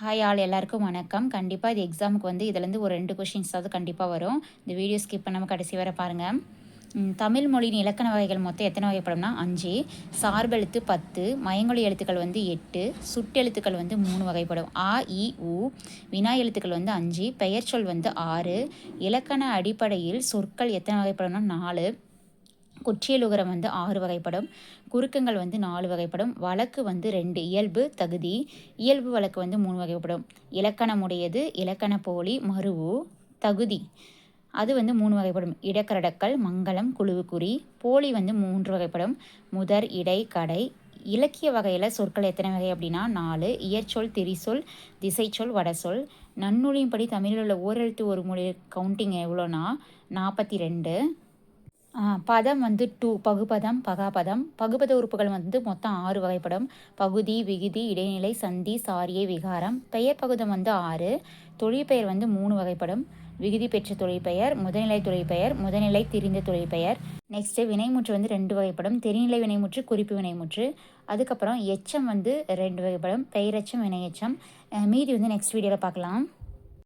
Hi all எல்லாருக்கும் வணக்கம். கண்டிப்பாக இது எக்ஸாமுக்கு வந்து இதுலேருந்து ஒரு ரெண்டு கொஷின்ஸாவது கண்டிப்பாக வரும். இந்த வீடியோ ஸ்கிப் பண்ணாமல் கடைசி வரை பாருங்கள் தமிழ் மொழியின் இலக்கண வகைகள் மொத்தம் எத்தனை வகைப்படும்னா அஞ்சு. சார்பெழுத்து பத்து. மயங்கொழி எழுத்துக்கள் வந்து எட்டு. சுட்டெழுத்துக்கள் வந்து மூணு வகைப்படும். ஆ இ உ. வினா எழுத்துக்கள் வந்து அஞ்சு. பெயர்ச்சொல் வந்து ஆறு. இலக்கண அடிப்படையில் சொற்கள் எத்தனை வகைப்படும்னா நாலு. குற்றியலுகரம் வந்து ஆறு வகைப்படும். குறுக்கங்கள் வந்து நாலு வகைப்படும். வழக்கு வந்து ரெண்டு இயல்பு தகுதி. இயல்பு வழக்கு வந்து மூணு வகைப்படும். இலக்கணமுடையது இலக்கண போலி மருவு தகுதி. அது வந்து மூணு வகைப்படும். இடக்கரடக்கல் மங்களம் குழுவுக்குறி. போலி வந்து மூன்று வகைப்படும். முதற் இடை கடை. இலக்கிய வகையில் சொற்கள் எத்தனை வகை அப்படின்னா நாலு இயற்சொல் திரிசொல் திசைச்சொல் வடசொல். நன்னூலின்படி தமிழில் உள்ள ஓரெழுத்து ஒரு மொழி கவுண்டிங் எவ்வளோனா நாற்பத்தி ரெண்டு. பதம் வந்து டூ பகுபதம் பகாபதம். பகுபத உறுப்புகள் வந்து மொத்தம் ஆறு வகைப்படும். பகுதி விகுதி இடைநிலை சந்தி சாரியை விகாரம். பெயர் பகுதம் வந்து ஆறு. தொழிற்பெயர் வந்து மூணு வகைப்படும். விகுதி பெற்ற தொழிற்பெயர் முதநிலை தொழிற்பெயர் முதநிலை திரிந்த தொழிற்பெயர் நெக்ஸ்ட்டு வினைமுற்று வந்து ரெண்டு வகைப்படும். தெரிநிலை வினைமுற்று குறிப்பு வினைமுற்று. அதுக்கப்புறம் எச்சம் வந்து ரெண்டு வகைப்படும். பெயரெச்சம் வினையச்சம். மீதி வந்து நெக்ஸ்ட் வீடியோவில் பார்க்கலாம்.